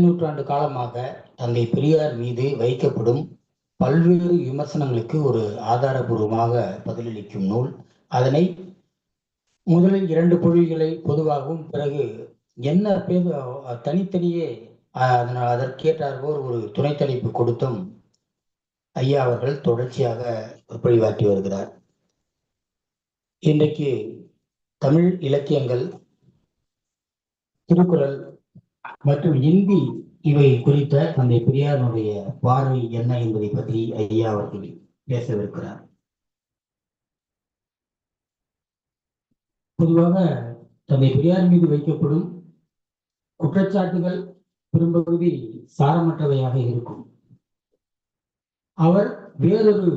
நூற்றாண்டு காலமாக தந்தை பெரியார் மீது வைக்கப்படும் பல்வேறு விமர்சனங்களுக்கு ஒரு ஆதாரபூர்வமாக பதிலளிக்கும் நூல். அதனை முதலில் இரண்டு பொழிகளை பொதுவாகவும் பிறகு என்ன தனித்தனியே அதனால் அதற்கேற்றாற்போர் ஒரு துணை தலைப்பு கொடுத்தும் ஐயா அவர்கள் தொடர்ச்சியாக பழிவாற்றி வருகிறார். இன்றைக்கு தமிழ் இலக்கியங்கள் திருக்குறள் மற்றும் இந்தி இவை குறித்த தந்தை பெரியாருடைய பார்வை என்ன என்பதை பற்றி ஐயா அவர்கள் பேசவிருக்கிறார். பொதுவாக தந்தை பெரியார் மீது வைக்கப்படும் குற்றச்சாட்டுகள் பெரும்பகுதி சாரமற்றவையாக இருக்கும். அவர் வேறொரு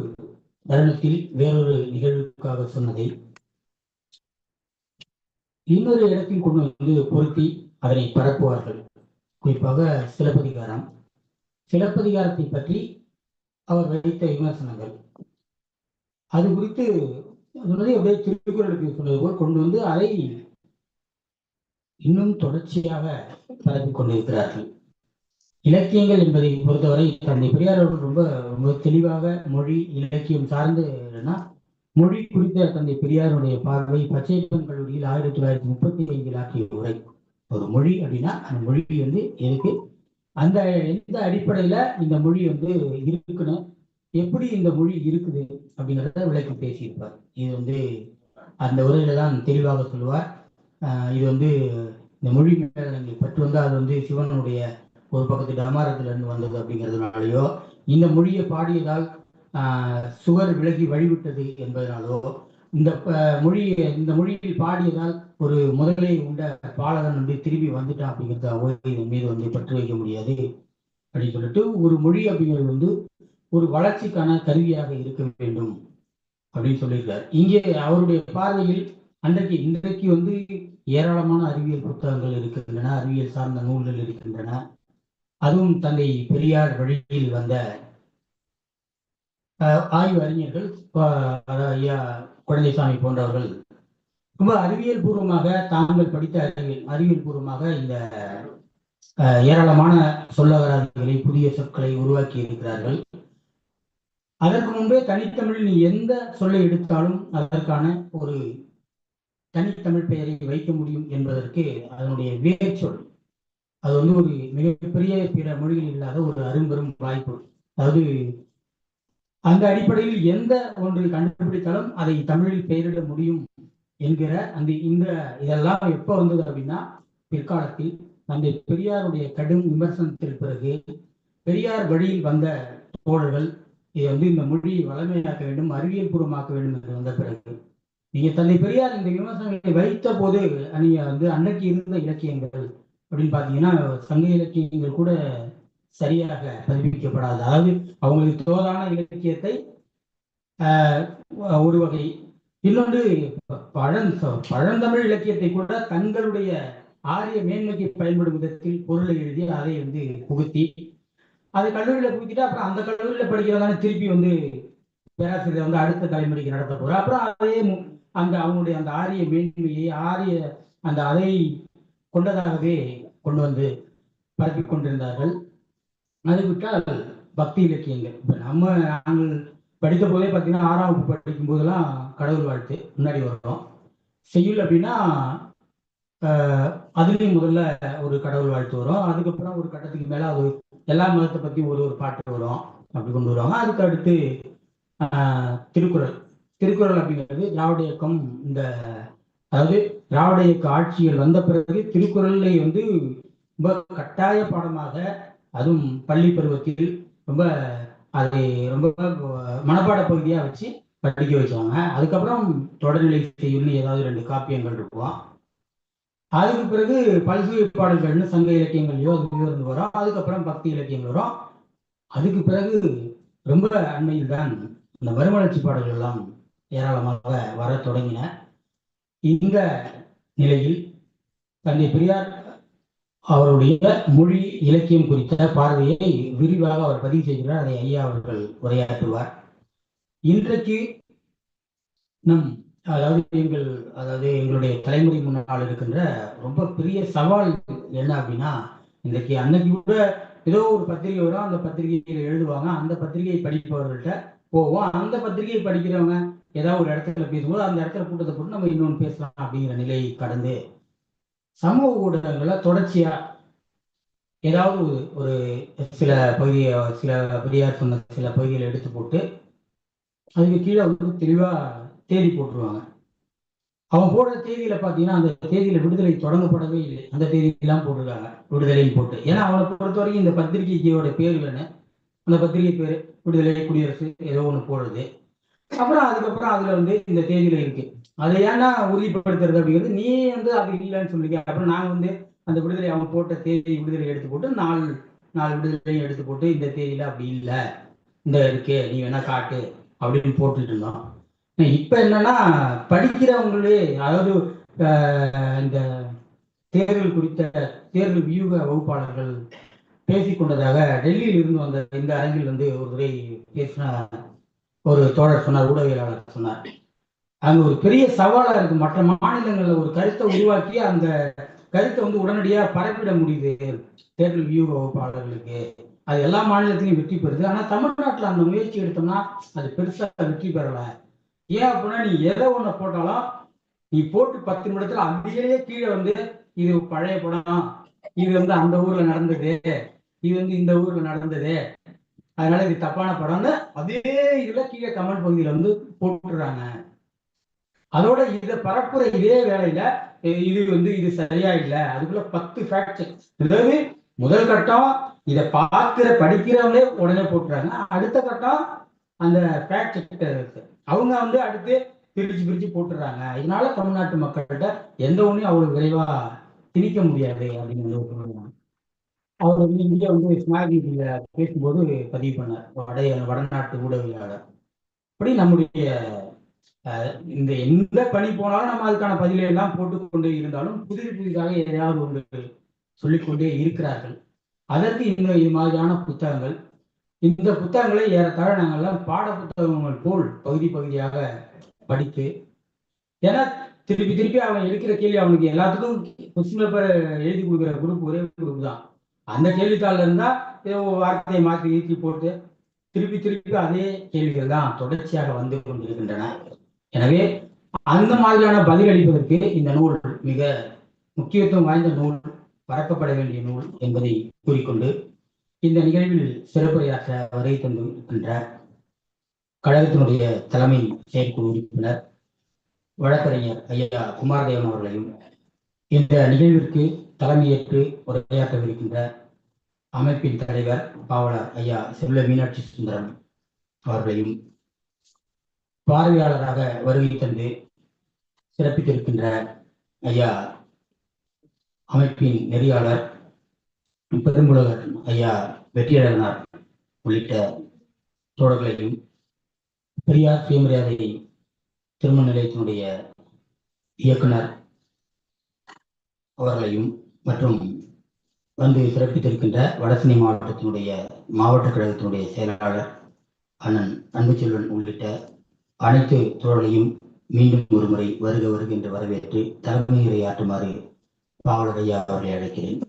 தருணத்தில் வேறொரு நிகழ்வுக்காக சொன்னதை இன்னொரு இடத்தில் கொண்டு வந்து பொருத்தி அதனை பரப்புவார்கள். குறிப்பாக சிலப்பதிகாரம். சிலப்பதிகாரத்தை பற்றி அவர் வைத்த விமர்சனங்கள். அது குறித்து சொன்னதை அப்படியே திருக்குறளுக்கு சொன்னது போல் கொண்டு வந்து அதை இன்னும் தொடர்ச்சியாக பரப்பி கொண்டிருக்கிறார்கள். இலக்கியங்கள் என்பதை பொறுத்தவரை தந்தை பெரியார் அவர்கள் ரொம்ப ரொம்ப தெளிவாக மொழி இலக்கியம் சார்ந்து மொழி குறித்த தந்தை பெரியாருடைய பார்வை பச்சைப்பன் கல்லூரியில் ஆயிரத்தி தொள்ளாயிரத்தி முப்பத்தி ஐந்தில் ஆற்றிய உரை. ஒரு மொழி அப்படின்னா அந்த மொழி வந்து எதுக்கு அந்த எந்த அடிப்படையில இந்த மொழி வந்து இருக்கணும் எப்படி இந்த மொழி இருக்குது அப்படிங்கிறத விளக்கி பேசியிருப்பார். இது வந்து அந்த உரையில தான் தெளிவாக சொல்லுவார். இது வந்து இந்த மொழி மேலங்களை பற்றி வந்து அது வந்து சிவனுடைய ஒரு பக்கத்து டமாரத்துல இருந்து வந்தது அப்படிங்கிறதுனாலயோ இந்த மொழியை பாடியதால் சுவர் விலகி வழிவிட்டது என்பதனாலோ இந்த மொழியை இந்த மொழியில் பாடியதால் ஒரு முதலை உண்ட பாலகன் வந்து திரும்பி வந்துட்டான் அப்படிங்கிறத இதன் மீது வந்து பற்று வைக்க முடியாது அப்படின்னு சொல்லிட்டு ஒரு மொழி அப்படிங்கிறது வந்து ஒரு வளர்ச்சிக்கான கருவியாக இருக்க வேண்டும் அப்படின்னு சொல்லியிருக்கார். இங்கே அவருடைய பார்வையில் அன்றைக்கு இன்றைக்கு வந்து ஏராளமான அறிவியல் புத்தகங்கள் இருக்கின்றன அறிவியல் சார்ந்த நூல்கள் இருக்கின்றன. அதுவும் தந்தை பெரியார் வழியில் வந்த ஆய்வு அறிஞர்கள் ஐயா குழந்தைசாமி போன்றவர்கள். ரொம்ப அறிவியல் பூர்வமாக தாங்கள் படித்த அறிவியல் அறிவியல் பூர்வமாக இந்த ஏராளமான சொல்லகராதிகளை புதிய சொற்களை உருவாக்கி இருக்கிறார்கள். அதற்கு முன்பே தனித்தமிழில் நீ எந்த சொல்லை எடுத்தாலும் அதற்கான ஒரு தனித்தமிழ் பெயரை வைக்க முடியும் என்பதற்கு அதனுடைய வேர்ச்சொல் அது வந்து ஒரு மிகப்பெரிய பிற மொழிகள் இல்லாத ஒரு அரும்பெரும் வாய்ப்பு. அதாவது அந்த அடிப்படையில் எந்த ஒன்றை கண்டுபிடித்தாலும் அதை தமிழில் பெயரிட முடியும் என்கிற அந்த இந்த இதெல்லாம் எப்ப வந்தது அப்படின்னா பிற்காலத்தில் தந்தை பெரியாருடைய கடும் விமர்சனத்திற்கு பிறகு பெரியார் வழியில் வந்த தோழர்கள் இதை வந்து இந்த மொழியை வளமையாக்க வேண்டும் அறிவியல் பூர்வமாக்க வேண்டும் என்று வந்த பிறகு நீங்க தந்தை பெரியார் இந்த விமர்சனங்களை வைத்த போது நீங்க வந்து அன்னைக்கு இருந்த இலக்கியங்கள் அப்படின்னு பாத்தீங்கன்னா சங்க இலக்கியங்கள் கூட சரியாக பதிவிக்கப்படாது அதாவது அவங்களுக்கு தோதான இலக்கியத்தை ஒரு வகை இன்னொன்று பழம் பழந்தமிழ் இலக்கியத்தை கூட தங்களுடைய ஆரிய மேன்மைக்கு பயன்படும் விதத்தில் பொருளை எழுதி அதை வந்து புகுத்தி அதை கல்லூரியில புகுத்திட்டு அப்புறம் அந்த கல்லூரியில படிக்கிறதான திருப்பி வந்து பேராசிரியர் வந்து அடுத்த தலைமுறைக்கு நடத்த போற அப்புறம் அதே அந்த அவங்களுடைய அந்த ஆரிய மேன்மையை ஆரிய அந்த அதை கொண்டதாகவே கொண்டு வந்து பரப்பி கொண்டிருந்தார்கள். அது விட்டால் பக்தி இலக்கியங்கள். இப்போ நம்ம நாங்கள் படித்த போதே பார்த்தீங்கன்னா ஆறாம் வகுப்பு படிக்கும் போதெல்லாம் கடவுள் வாழ்த்து முன்னாடி வரும் செய்யுள் அப்படின்னா அதுலேயும் முதல்ல ஒரு கடவுள் வாழ்த்து வரும். அதுக்கப்புறம் ஒரு கட்டத்துக்கு மேலே அது எல்லா மதத்தை பற்றி ஒரு ஒரு பாட்டு வரும். அப்படி கொண்டு வருவாங்க. அதுக்கு அடுத்து திருக்குறள். திருக்குறள் அப்படிங்கிறது திராவிட இயக்கம் இந்த அதாவது திராவிட இயக்க ஆட்சிகள் வந்த பிறகு திருக்குறளை வந்து ரொம்ப கட்டாய பாடமாக அதுவும் பள்ளி பருவத்தில் ரொம்ப அதை ரொம்ப மனப்பாட பகுதியாக வச்சு படிக்க வச்சாங்க அதுக்கப்புறம் தொடர்நிலை செய்யும்னு ஏதாவது ரெண்டு காப்பியங்கள் இருக்கும். அதுக்கு பிறகு பல்சுவை பாடல்கள்னு சங்க இலக்கியங்கள்லையோ அது இருந்து வரும். அதுக்கப்புறம் பக்தி இலக்கியங்கள் வரும். அதுக்கு பிறகு ரொம்ப அண்மையில் தான் இந்த மறுமலர்ச்சி பாடல்கள் எல்லாம் ஏராளமாக வர தொடங்கின. இந்த நிலையில் தந்தை பெரியார் அவருடைய மொழி இலக்கியம் குறித்த பார்வையை விரிவாக அவர் பதிவு செய்கிறார். அதை ஐயா அவர்கள் உரையாற்றுவார். இன்றைக்கு நம் அதாவது எங்கள் அதாவது எங்களுடைய தலைமுறை முன்னால் இருக்கின்ற ரொம்ப பெரிய சவால் என்ன அப்படின்னா இன்றைக்கு அன்னைக்கு கூட ஏதோ ஒரு பத்திரிகை வரும். அந்த பத்திரிகையில் எழுதுவாங்க. அந்த பத்திரிகையை படிப்பவர்கள்ட்ட போவோம். அந்த பத்திரிகையை படிக்கிறவங்க ஏதாவது ஒரு இடத்துல பேசும்போது அந்த இடத்துல கூட்டத்தை போட்டு நம்ம இன்னொன்று பேசலாம் அப்படிங்கிற நிலை கடந்து சமூக ஊடகங்களில் தொடர்ச்சியாக ஏதாவது ஒரு சில பகுதியை சில பெரியார் சொன்ன சில பகுதிகளை எடுத்து போட்டு அதுக்கு கீழே வந்து தெளிவாக தேதி போட்டுருவாங்க. அவன் போடுற தேதியில பார்த்தீங்கன்னா அந்த தேதியில விடுதலை தொடங்கப்படவே இல்லை. அந்த தேதியெல்லாம் போட்டிருக்காங்க விடுதலைன்னு போட்டு. ஏன்னா அவனை பொறுத்த வரைக்கும் இந்த பத்திரிகையோட பேர்கள்னு அந்த பத்திரிகை பேர் விடுதலை குடியரசு ஏதோ ஒன்று போடுறது. அப்புறம் அதுக்கப்புறம் அதுல வந்து இந்த தேதியில இருக்கு. அதை ஏன்னா உறுதிப்படுத்துறது அப்படிங்கிறது நீ வந்து அப்படி இல்லைன்னு சொல்லிருக்க அப்புறம் நாங்க வந்து அந்த விடுதலை அவன் போட்ட தேதி விடுதலை எடுத்து போட்டு நாலு நாலு விடுதலையும் எடுத்து போட்டு இந்த தேதியில அப்படி இல்லை. இந்த இருக்கு நீ வேணா காட்டு அப்படின்னு போட்டுட்டு இருந்தோம். இப்ப என்னன்னா படிக்கிறவங்களே அதாவது ஆஹ், இந்த தேர்தல் குறித்த தேர்தல் வியூக வகுப்பாளர்கள் பேசிக்கொண்டதாக டெல்லியில் இருந்து வந்த இந்த அரங்கில் வந்து ஒரு முறை பேசின ஒரு தோழர் சொன்னார் ஊடகவியலாளர் சொன்னார். அங்க ஒரு பெரிய சவாலா இருக்கு. மற்ற மாநிலங்கள்ல ஒரு கருத்தை உருவாக்கி அந்த கருத்தை வந்து உடனடியா பரப்பிட முடியுது. தேர்தல் வியூக வகுப்பாளர்களுக்கு அது எல்லா மாநிலத்திலையும் வெற்றி பெறுது. ஆனா தமிழ்நாட்டுல அந்த முயற்சி எடுத்தோம்னா அது பெருசா வெற்றி பெறல. ஏன் அப்படின்னா நீ எதை ஒண்ணு போட்டாலும் நீ போட்டு பத்து நிமிடத்துல அப்படியே கீழே வந்து இது பழைய படம். இது வந்து அந்த ஊர்ல நடந்தது. இது வந்து இந்த ஊர்ல நடந்தது. அதனால இது தப்பான படம்னு அதே இலக்கிய கமெண்ட் பகுதியில வந்து போட்டுறாங்க. அதோட இதை பரப்புற இதே வேலையில இது வந்து இது சரியா இல்லை அதுக்குள்ள பத்து ஃபேக்ட் அதாவது முதல் கட்டம் இதை பார்க்கிற படிக்கிறவங்களே உடனே போட்டுறாங்க. அடுத்த கட்டம் அந்த ஃபேக்ட் இருக்கு. அவங்க வந்து அடுத்து பிரிச்சு பிரிச்சு போட்டுறாங்க. இதனால தமிழ்நாட்டு மக்கள்கிட்ட எந்த ஒண்ணையும் அவ்வளவு விரைவா திணிக்க முடியாது அப்படின்னு அவர் வந்து இங்கே வந்து ஸ்மாக் பேசும்போது பதிவு பண்ணார். வட வடநாட்டு ஊடகவியலாளர். அப்படி நம்முடைய அஹ், இந்த எந்த பணி போனாலும் நம்ம அதுக்கான பதிலை எல்லாம் போட்டுக்கொண்டு இருந்தாலும் புதிய புதிதாக எதையாவது ஒன்று சொல்லிக்கொண்டே இருக்கிறார்கள். அதற்கு இந்த இது மாதிரியான புத்தகங்கள். இந்த புத்தகங்களை ஏறத்தாழ நாங்கள்லாம் பாட புத்தகங்கள் போல் பகுதி பகுதியாக படித்து ஏன்னா திருப்பி திருப்பி அவன் எடுக்கிற கேள்வி அவனுக்கு எல்லாத்துக்கும் கொஸ்டின் பேப்பர் எழுதி கொடுக்குற குரூப் ஒரே குரூப் தான். அந்த கேள்வித்தாள்ல இருந்தா ஏதோ வார்த்தையை மாற்றி ஈர்த்தி போட்டு திருப்பி திருப்பி அதே கேள்விகள் தான் தொடர்ச்சியாக வந்து கொண்டிருக்கின்றன. எனவே அந்த மாதிரியான பதிலளிப்பதற்கு இந்த நூல் மிக முக்கியத்துவம் வாய்ந்த நூல் பறக்கப்பட வேண்டிய நூல் என்பதை கூறிக்கொண்டு இந்த நிகழ்வில் சிறப்புரையாற்ற வருகை தந்திருக்கின்ற கழகத்தினுடைய தலைமை செயற்குழு உறுப்பினர் வழக்கறிஞர் ஐயா குமாரதேவன் அவர்களையும் இந்த நிகழ்விற்கு தலைமையேற்று உரையாற்றவிருக்கின்ற அமைப்பின் தலைவர் பாவலர் ஐயா செல்வ மீனாட்சி சுந்தரம் அவர்களையும் பார்வையாளராக வருகை தந்து சிறப்பித்திருக்கின்ற ஐயா அமைப்பின் நெறியாளர் பெரும்புலகர் ஐயா வெற்றியழகனார் உள்ளிட்ட தோழர்களையும் பெரியார் சுயமரியாதை திருமண நிலையத்தினுடைய இயக்குனர் அவர்களையும் மற்றும் வந்து சிறப்பித்திருக்கின்ற வடசென்னை மாவட்டத்தினுடைய மாவட்ட கழகத்தினுடைய செயலாளர் அண்ணன் அன்புச்செல்வன் உள்ளிட்ட அனைத்து தோழலையும் மீண்டும் ஒருமுறை வருக வருக வரவேற்று தலைமையுரையாற்றுமாறு பாவலரையா அவர்களை அழைக்கிறேன்.